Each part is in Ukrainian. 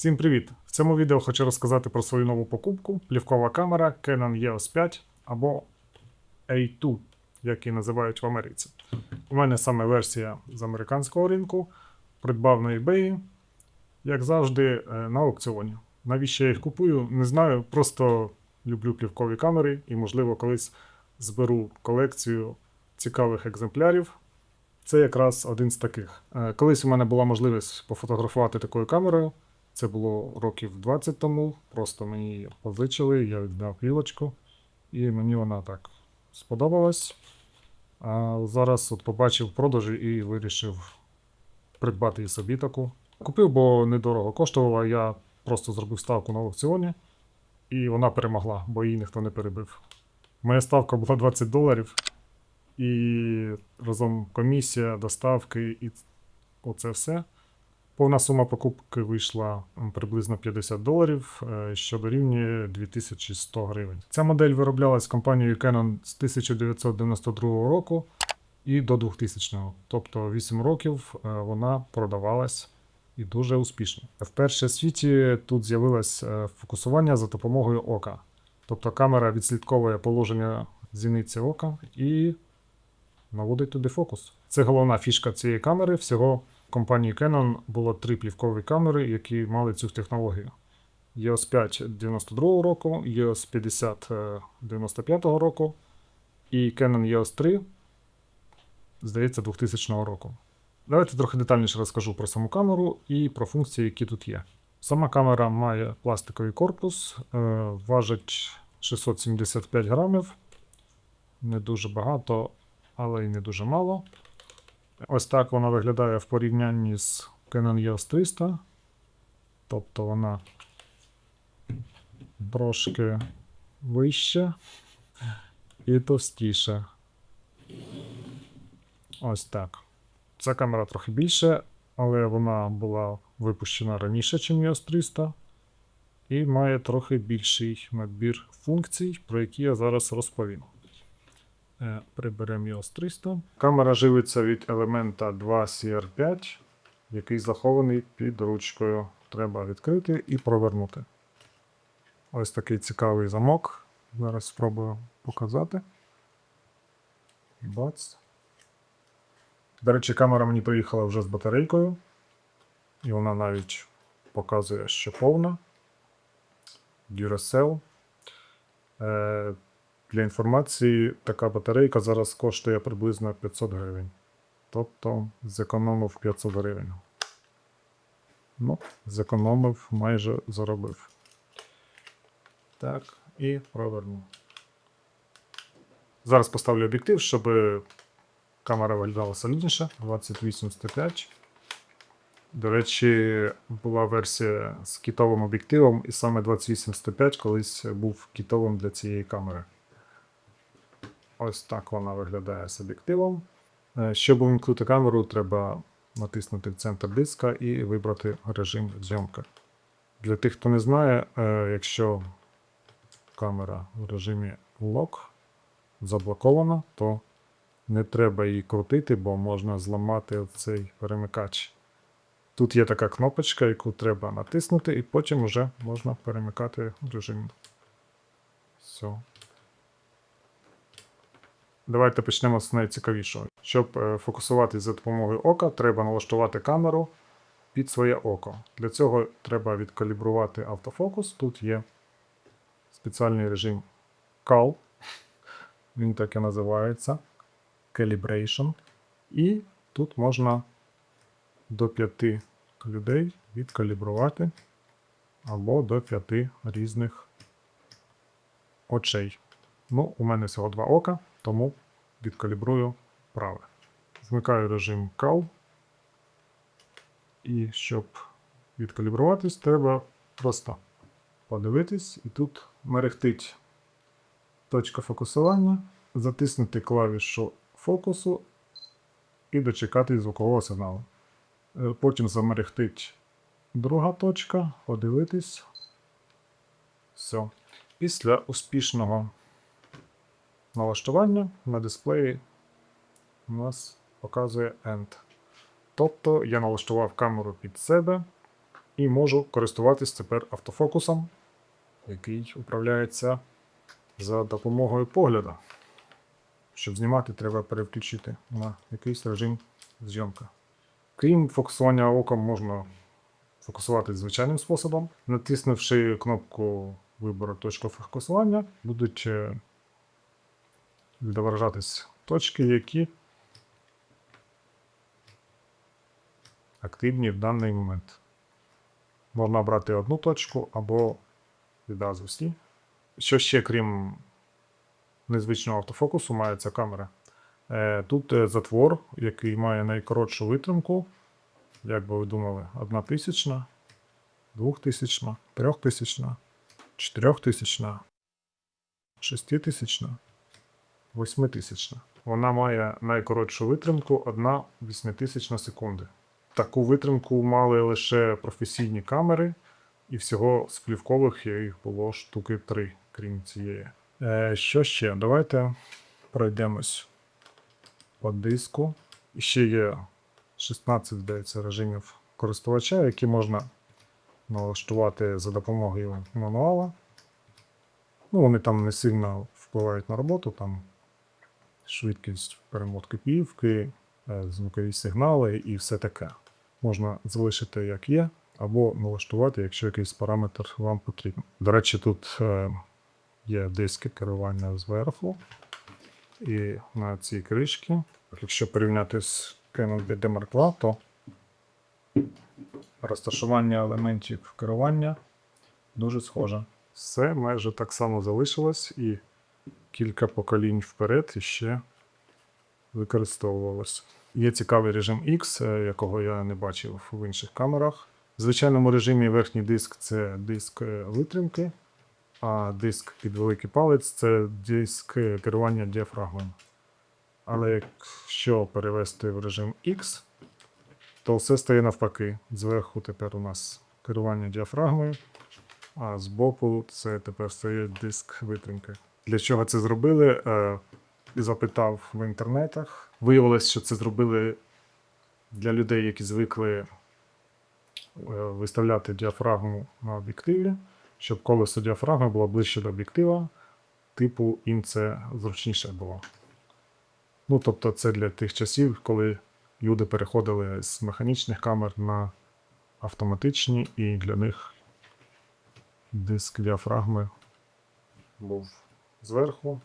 Всім привіт! В цьому відео хочу розказати про свою нову покупку плівкова камера Canon EOS 5 або A2, як її називають в Америці. У мене саме версія з американського ринку, придбав на eBay, як завжди, е, на аукціоні. Навіщо я їх купую, не знаю. Просто люблю плівкові камери і, можливо, колись зберу колекцію цікавих екземплярів. Це якраз один з таких. Е, Колись у мене була можливість пофотографувати такою камерою. Це було років 20 тому. Просто мені позичили, я віддав плівочку, і мені вона так сподобалась. А зараз от побачив продажі і вирішив придбати і собі таку. Купив, бо недорого коштувала. Я просто зробив ставку на аукціоні, і вона перемогла, бо її ніхто не перебив. Моя ставка була 20 доларів, і разом комісія, доставки і оце все. Повна сума покупки вийшла приблизно 50 доларів, е, що дорівнює 2100 гривень. Ця модель вироблялась компанією Canon з 1992 року і до 2000 Тобто 8 років е, вона продавалась і дуже успішно. Вперше в світі тут з'явилось е, фокусування за допомогою ока. Тобто камера відслідковує положення зіниці ока і наводить туди фокус. Це головна фішка цієї камери. Всього компанії Canon було три плівкові камери, які мали цю технологію. EOS 5 92 року, EOS 50 е, 95 року і Canon EOS 3, здається, 2000 року. Давайте трохи детальніше розкажу про саму камеру і про функції, які тут є. Сама камера має пластиковий корпус, е, важить 675 грамів. Не дуже багато, але й не дуже мало. Ось так вона виглядає в порівнянні з Canon EOS 300. Тобто вона трошки вища і товстіша. Ось так. Ця камера трохи більше, але вона була випущена раніше, ніж EOS 300. І має трохи більший набір функцій, про які я зараз розповім. Е, Приберемо EOS 300. Камера живиться від елемента 2CR5, який захований під ручкою. Треба відкрити і провернути. Ось такий цікавий замок. Зараз спробую показати. Бац. До речі, камера мені приїхала вже з батарейкою. І вона навіть показує, що повна. Duracell. Для інформації, така батарейка зараз коштує приблизно 500 гривень. Тобто зекономив 500 гривень. Ну, зекономив, майже заробив. Так, і проверну. Зараз поставлю об'єктив, щоб камера виглядала солідніше. 28-105. До речі, була версія з кітовим об'єктивом, і саме 28-105 колись був кітовим для цієї камери. Ось так вона виглядає з об'єктивом. Е, Щоб увімкнути камеру, треба натиснути центр диска і вибрати режим зйомки. Для тих, хто не знає, е, якщо камера в режимі Lock заблокована, то не треба її крутити, бо можна зламати цей перемикач. Тут є така кнопочка, яку треба натиснути, і потім вже можна перемикати режим. Все. Давайте почнемо з найцікавішого. Щоб е, фокусуватись за допомогою ока, треба налаштувати камеру під своє око. Для цього треба відкалібрувати автофокус. Тут є спеціальний режим CAL. Він так і називається. Calibration. І тут можна до 5 людей відкалібрувати або до 5 різних очей. Ну, у мене всього два ока, тому відкалібрую праве. Вмикаю режим CAL. І щоб відкалібруватись, треба просто подивитись, і тут мерехтить точка фокусування, затиснути клавішу фокусу і дочекати звукового сигналу. Е, Потім замерехтить друга точка, подивитись. Все. Після успішного налаштування на дисплеї у нас показує End. Тобто я налаштував камеру під себе І можу користуватись тепер автофокусом, який управляється за допомогою погляду. Щоб знімати, треба переключити на якийсь режим зйомки. Крім фокусування оком, можна фокусувати звичайним способом. Натиснувши кнопку вибору точку фокусування, будуть е, відображатись точки, які активні в даний момент. Можна обрати одну точку або відразу всі. Що ще, крім незвичного автофокусу, має ця камера? Е, Тут е, затвор, який має найкоротшу витримку. Як би ви думали, одна тисячна, двохтисячна, трьохтисячна, чотирьохтисячна, шеститисячна, восьмитисячна. Вона має найкоротшу витримку 1 восьмитисячна секунди. Таку витримку мали лише професійні камери, і всього з плівкових їх було штуки 3, крім цієї. Е, що ще? Давайте пройдемось по диску. І ще є 16, здається, режимів користувача, які можна налаштувати за допомогою мануала. Ну, вони там не сильно впливають на роботу, там швидкість перемотки півки, е, звукові сигнали і все таке. Можна залишити як є, або налаштувати, якщо якийсь параметр вам потрібен. До речі, тут е, є диски керування зверху. І на цій кришці, якщо порівняти з Canon DD Mark II, то розташування елементів керування дуже схоже. Все майже так само залишилось, і кілька поколінь вперед іще використовувалось. Є цікавий режим X, е, якого я не бачив в інших камерах. В звичайному режимі верхній диск це диск е, витримки, а диск під великий палець це диск е, керування діафрагмою. Але якщо перевести в режим X, то все стає навпаки. Зверху тепер у нас керування діафрагмою, а збоку це тепер стає диск витримки. Для чого це зробили? Е, запитав в інтернетах. Виявилось, що це зробили для людей, які звикли е, виставляти діафрагму на об'єктиві, щоб колесо діафрагми було ближче до об'єктива, типу їм це зручніше було. Ну, тобто, це для тих часів, коли люди переходили з механічних камер на автоматичні, і для них диск діафрагми був зверху.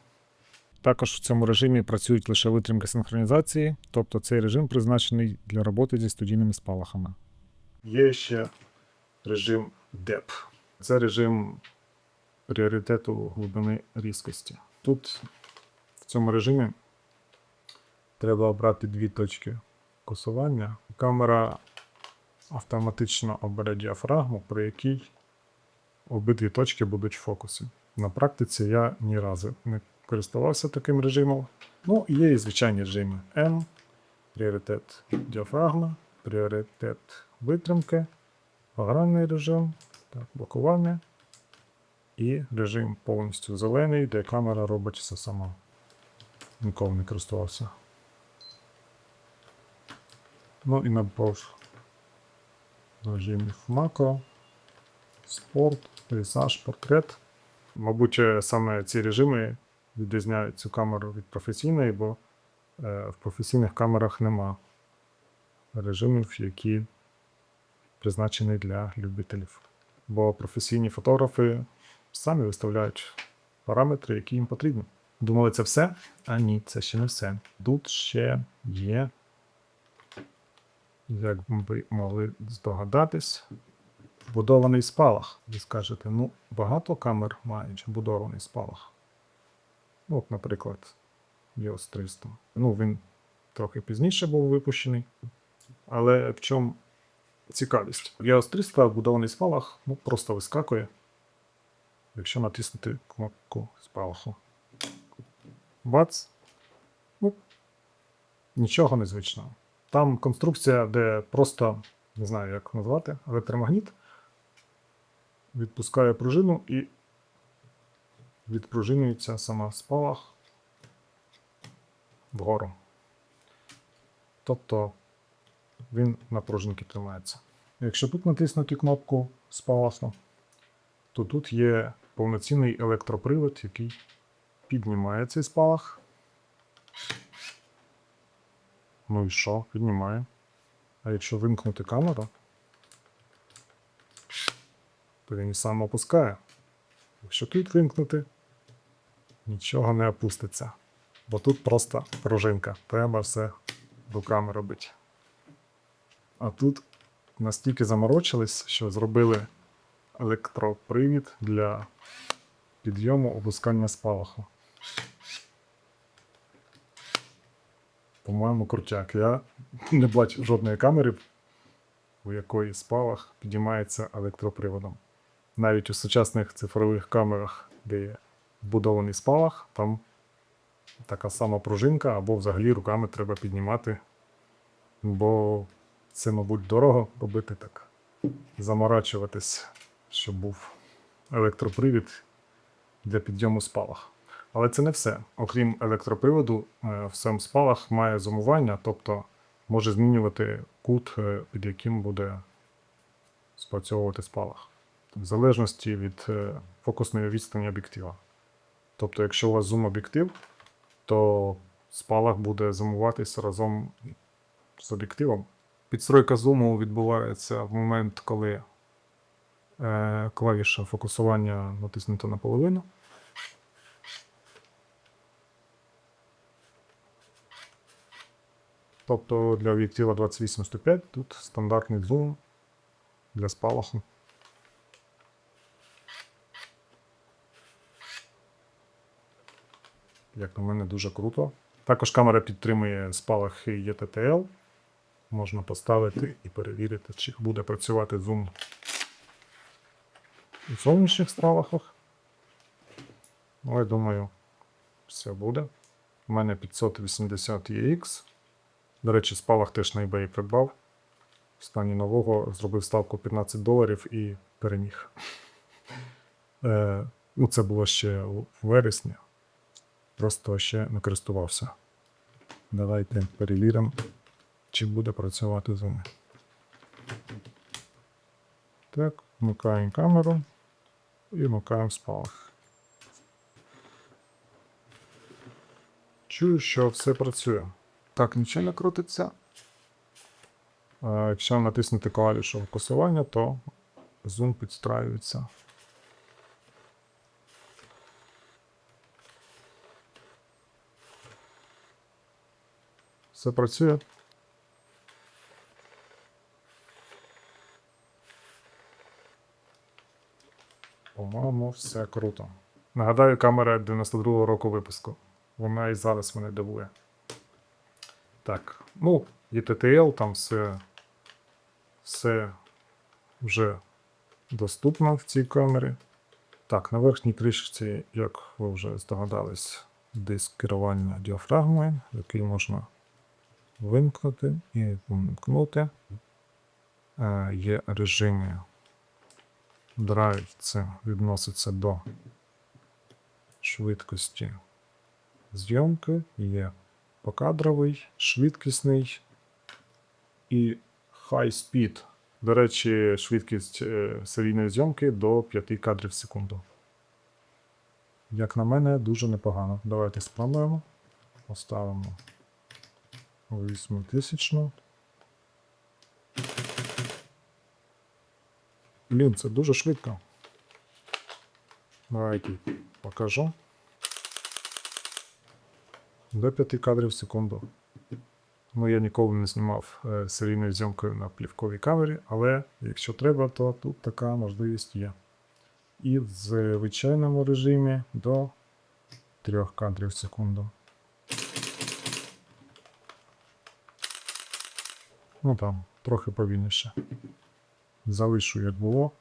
Також в цьому режимі працюють лише витримки синхронізації, тобто цей режим призначений для роботи зі студійними спалахами. Є ще режим DEP. Це режим пріоритету глибини різкості. Тут в цьому режимі треба обрати дві точки косування. Камера автоматично обере діафрагму, при якій обидві точки будуть в фокусі. На практиці я ні разу не користувався таким режимом. Ну, є і звичайні режими N, пріоритет діафрагма, пріоритет витримки, огранний режим, так, блокування і режим повністю зелений, де камера робить все сама. Ніколи не користувався. Ну і набор режимів макро, спорт, пейзаж, портрет. Мабуть, е, саме ці режими відрізняють цю камеру від професійної, бо е, в професійних камерах нема режимів, які призначені для любителів. Бо професійні фотографи самі виставляють параметри, які їм потрібні. Думали, це все? А ні, це ще не все. Тут ще є, як ви могли здогадатись, Вбудований спалах. Ви скажете, ну, багато камер мають вбудований спалах. Ну, От, наприклад, EOS 300. Ну, він трохи пізніше був випущений. Але в чому цікавість? EOS 300 вбудований спалах ну, просто вискакує, якщо натиснути кнопку спалаху. Бац. Ну, нічого незвичного. Там конструкція, де просто, не знаю, як назвати, електромагніт відпускає пружину і відпружинюється сама спалах вгору. Тобто він на пружинки тримається. Якщо тут натиснути кнопку спалаху, то тут є повноцінний електропривод, який піднімає цей спалах. Ну і що? Піднімає. А якщо вимкнути камеру, то він і сам опускає. Якщо тут вимкнути, нічого не опуститься. Бо тут просто пружинка. Треба все руками робити. А тут настільки заморочились, що зробили електропривід для підйому опускання спалаху. По-моєму, крутяк. Я не бачив жодної камери, у якої спалах підіймається електроприводом. Навіть у сучасних цифрових камерах, де є вбудований спалах, там така сама пружинка, або взагалі руками треба піднімати, бо це, мабуть, дорого робити так. Заморачуватись, щоб був електропривід для підйому спалах. Але це не все. Окрім електроприводу, е, в сам спалах має зумування, тобто може змінювати кут, е, під яким буде спрацьовувати спалах. В залежності від е, фокусної відстані об'єктива. Тобто, якщо у вас зум-об'єктив, то спалах буде зумуватися разом з об'єктивом. Підстройка зуму відбувається в момент, коли е, клавіша фокусування натиснута наполовину. Тобто для об'єктива 28-105 тут стандартний зум для спалаху. Як на мене, дуже круто. Також камера підтримує спалахи ETTL. Можна поставити і перевірити, чи буде працювати зум у зовнішніх спалахах. Ну, я думаю, все буде. У мене 580 EX. До речі, спалах теж на eBay придбав. В стані нового зробив ставку 15 доларів і переміг. Е, ну, це було ще у вересні. Просто ще не користувався. Давайте перевіримо, чи буде працювати зум. Так, вмикаємо камеру і вмикаємо спалах. Чую, що все працює. Так, нічого не крутиться. Якщо натиснути клавішу фокусування, то зум підстраюється. Все працює. По-моєму, все круто. Нагадаю, камера 92-го року випуску. Вона і зараз мене дивує. Так, ну, і TTL, там все, все вже доступно в цій камері. Так, на верхній кришці, як ви вже здогадались, диск керування діафрагмою, який можна вимкнути і вимкнути. Е, є режими драйв, це відноситься до швидкості зйомки, є покадровий, швидкісний і high speed. До речі, швидкість е, серійної зйомки до 5 кадрів в секунду. Як на мене, дуже непогано. Давайте спробуємо. Поставимо 8000. Блін, це дуже швидко. Давайте покажу. До 5 кадрів в секунду. Ну, я ніколи не знімав е, серійною зйомкою на плівковій камері, але якщо треба, то тут така можливість є. І в звичайному режимі до 3 кадрів в секунду. Ну там, трохи повільніше. Залишу, як було.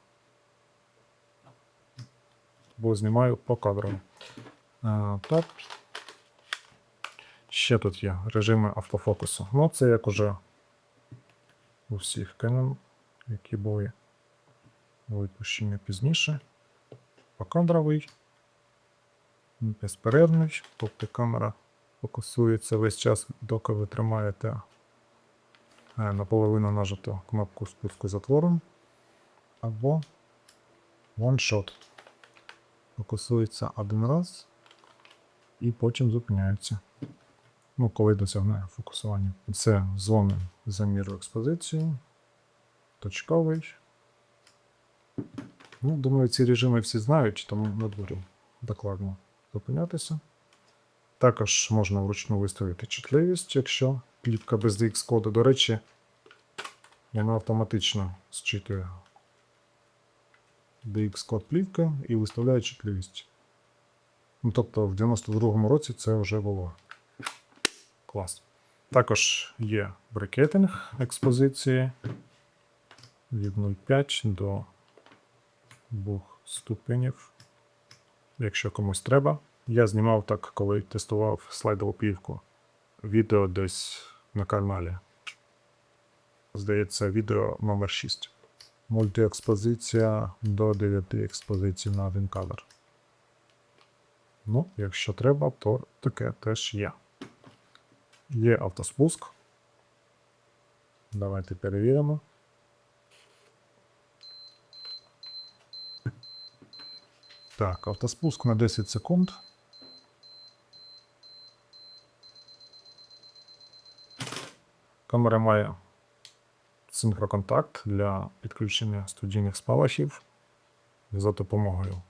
Бо знімаю по кадру. Так. Ще тут є режими автофокусу. Ну, це як уже у всіх Canon, які були випущені пізніше. Покадровий, безперервний, тобто камера фокусується весь час, доки ви тримаєте наполовину нажати кнопку спуску затвором. Або one shot. Фокусується один раз і потім зупиняється. Ну, коли досягне фокусування. Це зони заміру експозиції. Точковий. Ну, думаю, ці режими всі знають, тому не буду докладно зупинятися. Також можна вручну виставити чутливість, якщо плівка без DX коду. До речі, вона автоматично зчитує DX код плівки і виставляє чутливість. Ну, тобто в 92-му році це вже було. Клас. Також є брикетинг експозиції від 0,5 до 2 ступенів. Якщо комусь треба. Я знімав так, коли тестував слайдову плівку. Відео десь на каналі. Здається, відео номер 6. Мультиекспозиція до 9 експозицій на один кадр. Ну, якщо треба, то таке теж є. Є автоспуск. Давайте перевіримо. Так, автоспуск на 10 секунд. Камера має синхроконтакт для підключення студійних спалахів за допомогою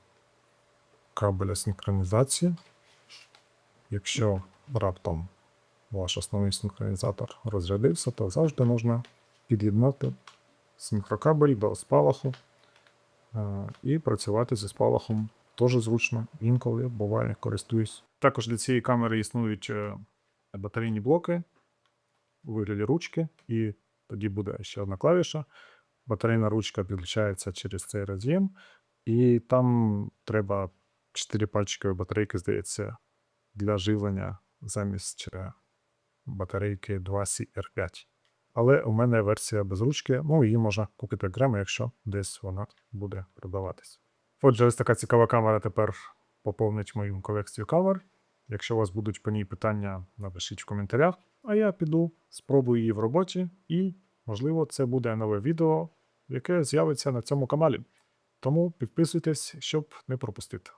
кабеля синхронізації. Якщо раптом ваш основний синхронізатор розрядився, то завжди можна під'єднати синхрокабель до спалаху е, і працювати зі спалахом теж зручно. Інколи буває, користуюсь. Також для цієї камери існують е, батарейні блоки у вигляді ручки, і тоді буде ще одна клавіша. Батарейна ручка підключається через цей роз'єм, і там треба 4 пальчикові батарейки, здається, для живлення замість е, батарейки 2CR5. Але у мене версія без ручки, ну її можна купити окремо, якщо десь вона буде продаватись. Отже, ось така цікава камера тепер поповнить мою колекцію камер. Якщо у вас будуть по ній питання, напишіть в коментарях, а я піду, спробую її в роботі, і, можливо, це буде нове відео, яке з'явиться на цьому каналі. Тому підписуйтесь, щоб не пропустити.